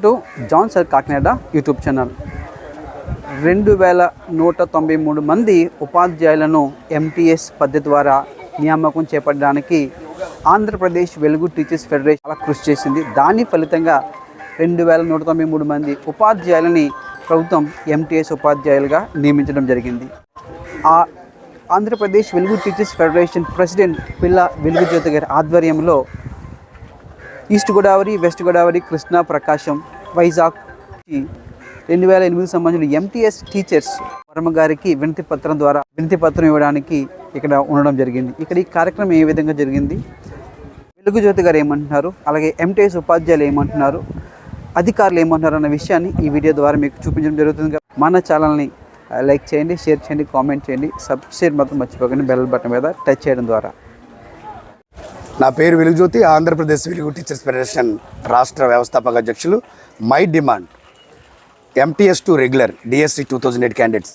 To John sir Kakinada YouTube channel. రెండు వేల నూట తొంభై మూడు మంది ఉపాధ్యాయులను ఎంటీఎస్ పద్ధతి ద్వారా నియామకం చేపట్టడానికి ఆంధ్రప్రదేశ్ వెలుగు టీచర్స్ ఫెడరేషన్ చాలా కృషి చేసింది. దాని ఫలితంగా రెండు వేల నూట తొంభై మూడు మంది ఉపాధ్యాయులని ప్రభుత్వం ఎంటీఎస్ ఉపాధ్యాయులుగా నియమించడం జరిగింది. ఆ ఆంధ్రప్రదేశ్ వెలుగు టీచర్స్ ఫెడరేషన్ ప్రెసిడెంట్ పిల్ల వెలుగు జ్యోతి గారి ఆధ్వర్యంలో ఈస్ట్ గోదావరి వెస్ట్ గోదావరి కృష్ణా ప్రకాశం వైజాగ్ రెండు వేల ఎనిమిది సంబంధించిన ఎంటీఎస్ టీచర్స్ వర్మ గారికి వినతి పత్రం ద్వారా వినతి పత్రం ఇవ్వడానికి ఇక్కడ ఉండడం జరిగింది. ఇక్కడ ఈ కార్యక్రమం ఏ విధంగా జరిగింది? వెలుగు జ్యోతి గారు ఏమంటున్నారు? అలాగే ఎంటీఎస్ ఉపాధ్యాయులు ఏమంటున్నారు? అధికారులు ఏమంటున్నారు అన్న విషయాన్ని ఈ వీడియో ద్వారా మీకు చూపించడం జరుగుతుంది. మన ఛానల్ని లైక్ చేయండి షేర్ చేయండి కామెంట్ చేయండి. సబ్స్క్రైబ్ మాత్రం మర్చిపోకండి బెల్ బటన్ మీద టచ్ చేయడం ద్వారా. నా పేరు వెలుగుజ్యోతి ఆంధ్రప్రదేశ్ వెలుగు టీచర్స్ ఫెడరేషన్ రాష్ట్ర వ్యవస్థాపక అధ్యక్షులు. My demand MTS to regular DSC two thousand eight candidates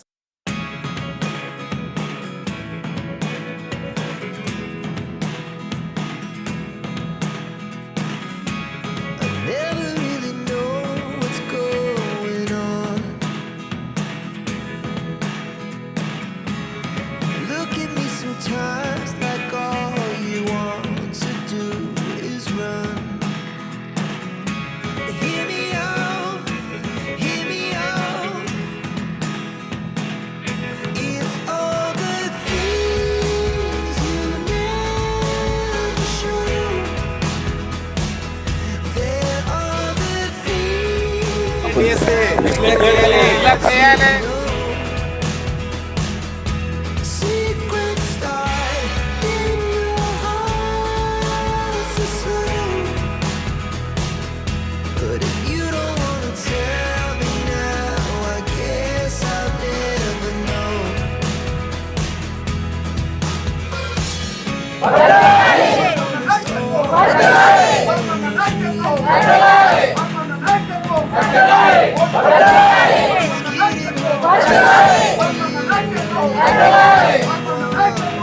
చేయాలి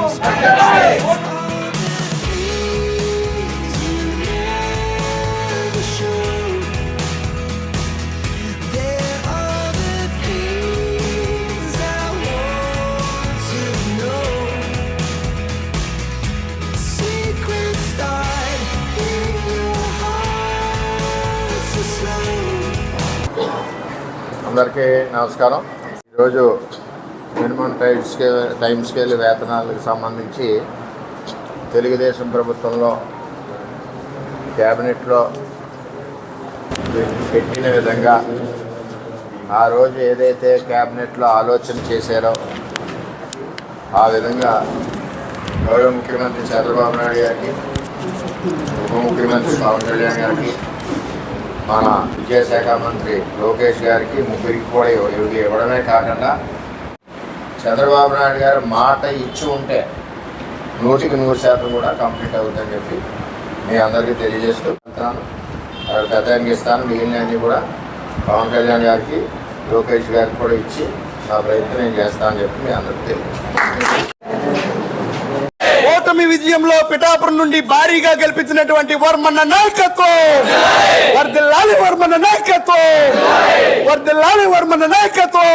Spend the night! అందరికీ నమస్కారం. ఈరోజు minimum time scale time scale వేతనాలకు సంబంధించి తెలుగుదేశం ప్రభుత్వంలో క్యాబినెట్లో పెట్టిన విధంగా ఆ రోజు ఏదైతే క్యాబినెట్లో ఆలోచన చేశారో ఆ విధంగా గౌరవ ముఖ్యమంత్రి చంద్రబాబు నాయుడు గారికి ఉప ముఖ్యమంత్రి పవన్ కళ్యాణ్ గారికి మన విద్యాశాఖ మంత్రి లోకేష్ గారికి ముగ్గురికి కూడా ఇవ్వ- ఇవి ఇవ్వడమే కాకుండా చంద్రబాబు నాయుడు గారు మాట ఇచ్చి ఉంటే నూటికి నూరు శాతం కూడా కంప్లీట్ అవుతుందని చెప్పి మీ అందరికీ తెలియజేస్తూ వెళ్తాను అక్కడ పెద్ద ఇస్తాను. మిగిలినవన్నీ కూడా పవన్ కళ్యాణ్ గారికి లోకేష్ గారికి కూడా ఇచ్చి నా ప్రయత్నం నేను చేస్తానని చెప్పి మీ అందరికీ తెలియజేస్తాను. ఓటమి విజయంలో పిఠాపురం నుండి భారీగా గెలిపించినటువంటి వర్మన్న నాయకత్వం. వర్దిల్లాలి వర్మన్న నాయకత్వం. వర్దిల్లాలి వర్మన్న నాయకత్వం.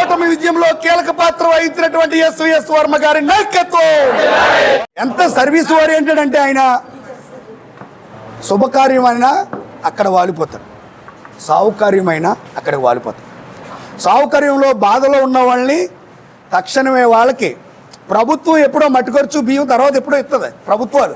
ఓటమి విజయంలో కీలక పాత్ర వహించినటువంటి ఎస్విఎస్ వర్మ గారి నాయకత్వం. ఎంత సర్వీస్ ఓరియంటెడ్ అంటే ఆయన శుభకార్యమైనా అక్కడ వాలిపోతాడు సావుకార్యమైనా అక్కడ వాలిపోతాడు సావుకార్యంలో బాధలో ఉన్న వాళ్ళని తక్షణమే వాళ్ళకి ప్రభుత్వం ఎప్పుడో మట్టుకొచ్చు బియ్యం తర్వాత ఎప్పుడో ఇస్తుంది ప్రభుత్వాలు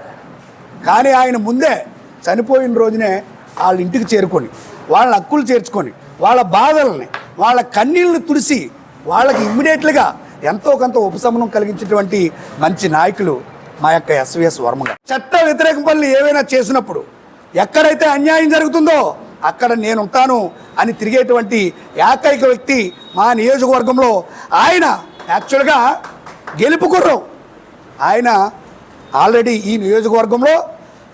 కానీ ఆయన ముందే చనిపోయిన రోజునే వాళ్ళ ఇంటికి చేరుకొని వాళ్ళ హక్కులు చేర్చుకొని వాళ్ళ బాధల్ని వాళ్ళ కన్నీళ్ళని తుడిసి వాళ్ళకి ఇమ్మీడియట్లుగా ఎంతో కొంత ఉపశమనం కలిగించేటువంటి మంచి నాయకులు మా యొక్క ఎస్విఎస్ వర్మ గారు. చట్ట వ్యతిరేక పనులు ఏవైనా చేసినప్పుడు ఎక్కడైతే అన్యాయం జరుగుతుందో అక్కడ నేను ఉంటాను అని తిరిగేటువంటి ఏకైక వ్యక్తి మా నియోజకవర్గంలో ఆయన. యాక్చువల్గా గెలుపు గుర్రం ఆయన ఆల్రెడీ ఈ నియోజకవర్గంలో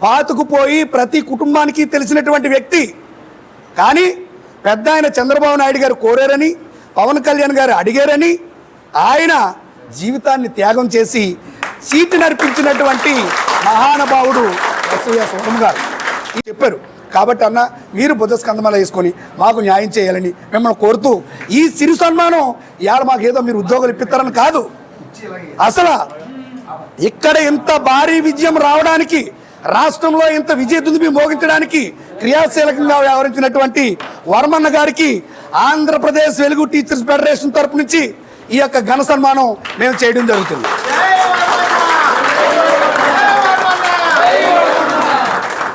పాతుకుపోయి ప్రతి కుటుంబానికి తెలిసినటువంటి వ్యక్తి. కానీ పెద్ద ఆయన చంద్రబాబు నాయుడు గారు కోరారని పవన్ కళ్యాణ్ గారు అడిగారని ఆయన జీవితాన్ని త్యాగం చేసి సీటు నడిపించినటువంటి మహానుభావుడు ఎస్వీఎస్ వరం గారు. చెప్పారు. కాబట్టి అన్న మీరు బుద్ధ స్కందమాల వేసుకొని మాకు న్యాయం చేయాలని మిమ్మల్ని కోరుతూ ఈ సిరి సన్మానం ఇవాళ మాకు ఏదో మీరు ఉద్యోగాలు ఇప్పిస్తారని కాదు. అసలు ఇక్కడ ఇంత భారీ విజయం రావడానికి రాష్ట్రంలో ఇంత విజయ దుందుబి మోగించడానికి క్రియాశీలకంగా వ్యవహరించినటువంటి వర్మన్న గారికి ఆంధ్రప్రదేశ్ వెలుగు టీచర్స్ ఫెడరేషన్ తరపు నుంచి ఈ యొక్క ఘన సన్మానం మేము చేయడం జరుగుతుంది.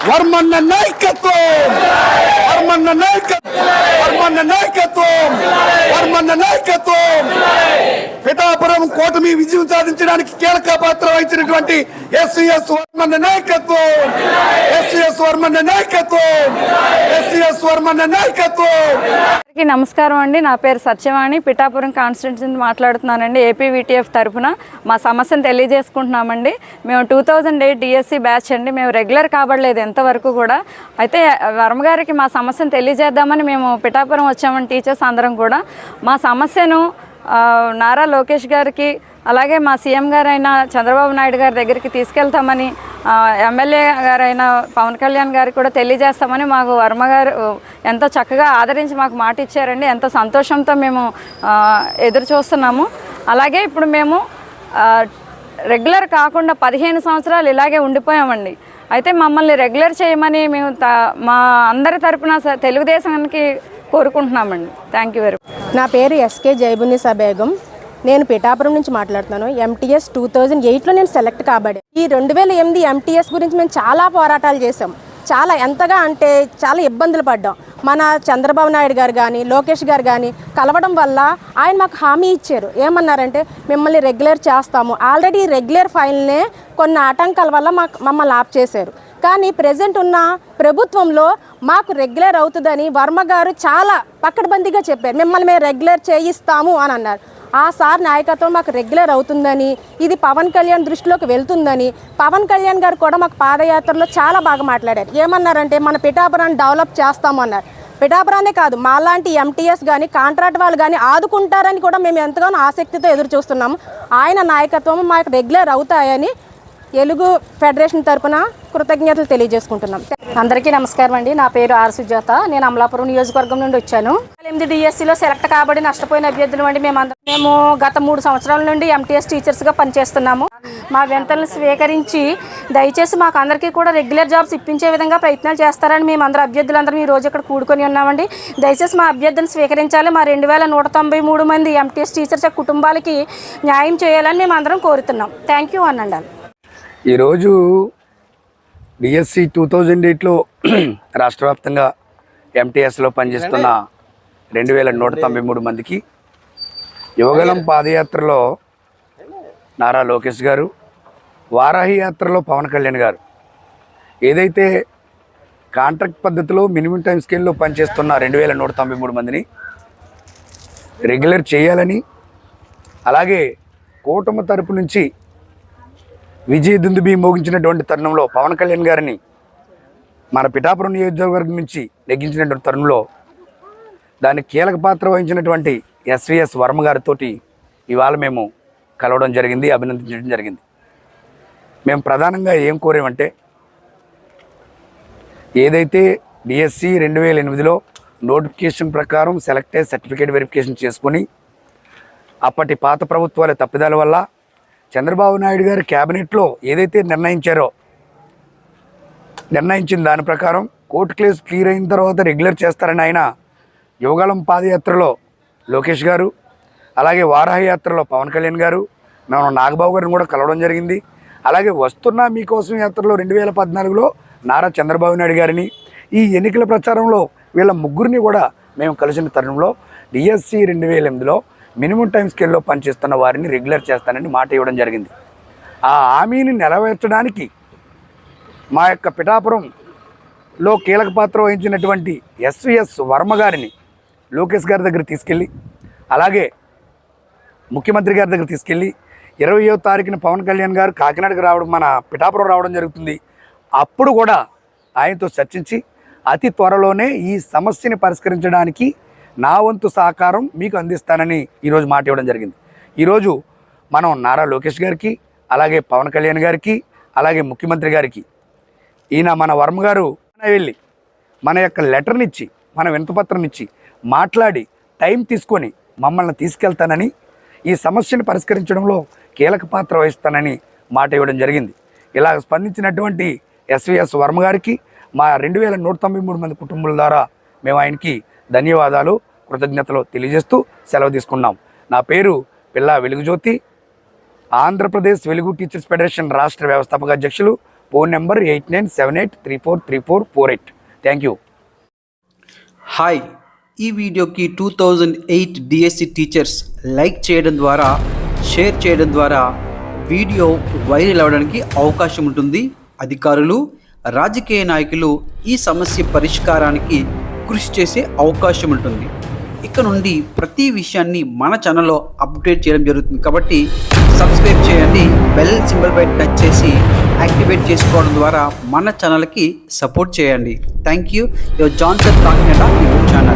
వర్మన్న నాయకత్వం! వర్మన్న నాయకత్వం! వర్మన్న నాయకత్వం! వర్మన్న నాయకత్వం. పిఠాపురం కూటమి విజయం సాధించడానికి కీలక పాత్ర వహించినటువంటి ఎస్సీఎస్ వర్మన్న నాయకత్వం. ఎస్సీఎస్ వర్మన్న నాయకత్వం. ఎస్సీఎస్ వర్మన్న నాయకత్వం. అందరికీ నమస్కారం అండి. నా పేరు సత్యవాణి. పిఠాపురం కాన్స్టిట్యూన్సీ నుంచి మాట్లాడుతున్నానండి. ఏపీవీటీఎఫ్ తరఫున మా సమస్యను తెలియజేసుకుంటున్నామండి. మేము two thousand eight DSC batch అండి. మేము రెగ్యులర్ కాబడలేదు ఎంతవరకు కూడా. అయితే వర్మ గారికి మా సమస్యను తెలియజేద్దామని మేము పిఠాపురం వచ్చామని టీచర్స్ అందరం కూడా. మా సమస్యను నారా లోకేష్ గారికి అలాగే మా సీఎం గారైన చంద్రబాబు నాయుడు గారి దగ్గరికి తీసుకెళ్తామని ఎమ్మెల్యే గారైన పవన్ కళ్యాణ్ గారికి కూడా తెలియజేస్తామని మాకు వర్మ గారు ఎంతో చక్కగా ఆదరించి మాకు మాట ఇచ్చారండి ఎంతో సంతోషంతో మేము ఎదురు చూస్తున్నాము. అలాగే ఇప్పుడు మేము రెగ్యులర్ కాకుండా పదిహేను సంవత్సరాలు ఇలాగే ఉండిపోయామండి. అయితే మమ్మల్ని రెగ్యులర్ చేయమని మేము త- మా అందరి తరపున స- తెలుగుదేశానికి కోరుకుంటున్నామండి. థ్యాంక్ యూ వెరీ నా పేరు ఎస్కే జైబునిసా బేగం నేను పిఠాపురం నుంచి మాట్లాడుతున్నాను. ఎంటీఎస్ టూ థౌజండ్ ఎయిట్లో నేను సెలెక్ట్ కాబడి ఈ రెండు వేల ఎనిమిది ఎంటీఎస్ గురించి మేము చాలా పోరాటాలు చేసాం చాలా ఎంతగా అంటే చాలా ఇబ్బందులు పడ్డాం. మన చంద్రబాబు నాయుడు గారు కానీ లోకేష్ గారు కానీ కలవడం వల్ల ఆయన మాకు హామీ ఇచ్చారు. ఏమన్నారంటే మిమ్మల్ని రెగ్యులర్ చేస్తాము. ఆల్రెడీ రెగ్యులర్ ఫైల్నే కొన్ని ఆటంకాల వల్ల మాకు మమ్మల్ని ఆప్ చేశారు. కానీ ప్రజెంట్ ఉన్న ప్రభుత్వంలో మాకు రెగ్యులర్ అవుతుందని వర్మ గారు చాలా పక్కడబందీగా చెప్పారు. మిమ్మల్ని మేము రెగ్యులర్ చేయిస్తాము అని అన్నారు. ఆ సార్ నాయకత్వం మాకు రెగ్యులర్ అవుతుందని ఇది పవన్ కళ్యాణ్ దృష్టిలోకి వెళ్తుందని పవన్ కళ్యాణ్ గారు కూడా మాకు పాదయాత్రలో చాలా బాగా మాట్లాడారు. ఏమన్నారంటే మన పిఠాపురాన్ని డెవలప్ చేస్తామన్నారు పిఠాపురానే కాదు మాలాంటి ఎంటీఎస్ కానీ కాంట్రాక్ట్ వాళ్ళు కానీ ఆదుకుంటారని కూడా మేము ఎంతగానో ఆసక్తితో ఎదురు చూస్తున్నాము. ఆయన నాయకత్వం మాకు రెగ్యులర్ అవుతాయని తెలుగు ఫెడరేషన్ తరపున కృతజ్ఞతలు తెలియజేసుకుంటున్నాం. అందరికీ నమస్కారం అండి. నా పేరు ఆర్ సుజాత. నేను అమలాపురం నియోజకవర్గం నుండి వచ్చాను. ఎనిమిది డిఎస్సిలో సెలెక్ట్ కాబడి నష్టపోయిన అభ్యర్థులు అండి మేము అందరం మేము గత మూడు సంవత్సరాల నుండి ఎంటీఎస్ టీచర్స్గా పనిచేస్తున్నాము. మా వింతలను స్వీకరించి దయచేసి మాకు అందరికీ కూడా రెగ్యులర్ జాబ్స్ ఇప్పించే విధంగా ప్రయత్నాలు చేస్తారని మేము అందరం అభ్యర్థులందరం ఈ రోజు ఇక్కడ కూడుకొని ఉన్నామండి. దయచేసి మా అభ్యర్థులను స్వీకరించాలి. మా రెండు వేల నూట తొంభై మూడు మంది ఎంటీఎస్ టీచర్స్ కుటుంబాలకి న్యాయం చేయాలని మేము అందరం కోరుతున్నాం థ్యాంక్ యూ అనండి ఈరోజు డిఎస్సి టూ థౌజండ్ ఎయిట్లో రాష్ట్ర వ్యాప్తంగా ఎంటీఎస్లో పనిచేస్తున్న రెండు వేల నూట తొంభై మూడు మందికి యువగలం పాదయాత్రలో నారా లోకేష్ గారు వారాహి యాత్రలో పవన్ కళ్యాణ్ గారు. ఏదైతే కాంట్రాక్ట్ పద్ధతిలో మినిమం టైం స్కేల్లో పనిచేస్తున్న రెండు వేల నూట తొంభై మూడు మందిని రెగ్యులర్ చేయాలని అలాగే కూటమి తరపు నుంచి విజయ దుందుబి మోగించినటువంటి తరుణంలో పవన్ కళ్యాణ్ గారిని మన పిఠాపురం నియోజకవర్గం నుంచి నెగ్గించినటువంటి తరుణంలో దాని కీలక పాత్ర వహించినటువంటి ఎస్విఎస్ వర్మ గారితో ఇవాళ మేము కలవడం జరిగింది అభినందించడం జరిగింది. మేము ప్రధానంగా ఏం కోరామంటే ఏదైతే డిఎస్సి రెండు వేల ఎనిమిదిలో నోటిఫికేషన్ ప్రకారం సెలెక్టెడ్ సర్టిఫికేట్ వెరిఫికేషన్ చేసుకొని అప్పటి పాత ప్రభుత్వాల తప్పిదాల వల్ల చంద్రబాబు నాయుడు గారి క్యాబినెట్లో ఏదైతే నిర్ణయించారో నిర్ణయించిన దాని ప్రకారం కోర్టు కేసు క్లియర్ అయిన తర్వాత రెగ్యులర్ చేస్తారని ఆయన యువగలం పాదయాత్రలో లోకేష్ గారు అలాగే వారాహి యాత్రలో పవన్ కళ్యాణ్ గారు మేము నాగబాబు గారిని కూడా కలవడం జరిగింది. అలాగే వస్తున్న మీకోసం యాత్రలో రెండు వేల పద్నాలుగులో నారా చంద్రబాబు నాయుడు గారిని ఈ ఎన్నికల ప్రచారంలో వీళ్ళ ముగ్గురిని కూడా మేము కలిసిన తరుణంలో డిఎస్సి రెండు వేల ఎనిమిదిలో మినిమం టైం స్కేల్లో పనిచేస్తున్న వారిని రెగ్యులర్ చేస్తానని మాట ఇవ్వడం జరిగింది. ఆ హామీని నెరవేర్చడానికి మా యొక్క పిఠాపురంలో కీలక పాత్ర వహించినటువంటి ఎస్విఎస్ వర్మ గారిని లోకేష్ గారి దగ్గర తీసుకెళ్ళి అలాగే ముఖ్యమంత్రి గారి దగ్గర తీసుకెళ్ళి ఇరవయో తారీఖున పవన్ కళ్యాణ్ గారు కాకినాడకి రావడం మన పిఠాపురం రావడం జరుగుతుంది. అప్పుడు కూడా ఆయనతో చర్చించి అతి త్వరలోనే ఈ సమస్యని పరిష్కరించడానికి నా వంతు సహకారం మీకు అందిస్తానని ఈరోజు మాట ఇవ్వడం జరిగింది. ఈరోజు మనం నారా లోకేష్ గారికి అలాగే పవన్ కళ్యాణ్ గారికి అలాగే ముఖ్యమంత్రి గారికి ఈయన మన వర్మ గారు వెళ్ళి మన యొక్క లెటర్నిచ్చి మన వినతపత్రం ఇచ్చి మాట్లాడి టైం తీసుకొని మమ్మల్ని తీసుకెళ్తానని ఈ సమస్యను పరిష్కరించడంలో కీలక పాత్ర వహిస్తానని మాట ఇవ్వడం జరిగింది. ఇలా స్పందించినటువంటి ఎస్విఎస్ వర్మ గారికి మా రెండు వేల నూట తొంభై మూడు మంది కుటుంబాల ద్వారా మేము ఆయనకి ధన్యవాదాలు. కృతజ్ఞతలు తెలియజేస్తూ సెలవు తీసుకున్నాం. నా పేరు పిల్ల వెలుగుజ్యోతి. ఆంధ్రప్రదేశ్ వెలుగు టీచర్స్ ఫెడరేషన్ రాష్ట్ర వ్యవస్థాపక అధ్యక్షులు. Phone number eight nine seven eight three four three four four eight. Thank you hi ఈ వీడియోకి two thousand eight DSC teachers like చేయడం ద్వారా షేర్ చేయడం ద్వారా వీడియో వైరల్ అవ్వడానికి అవకాశం ఉంటుంది. అధికారులు రాజకీయ నాయకులు ఈ సమస్య పరిష్కారానికి కృషి చేసే అవకాశం ఉంటుంది. ఇక నుండి ప్రతి విషయాన్ని మన ఛానల్లో అప్డేట్ చేయడం జరుగుతుంది. కాబట్టి సబ్స్క్రైబ్ చేయండి బెల్ సింబల్ పై టచ్ చేసి యాక్టివేట్ చేసుకోవడం ద్వారా మన ఛానల్కి సపోర్ట్ చేయండి. Thank you your Johnson Kakinada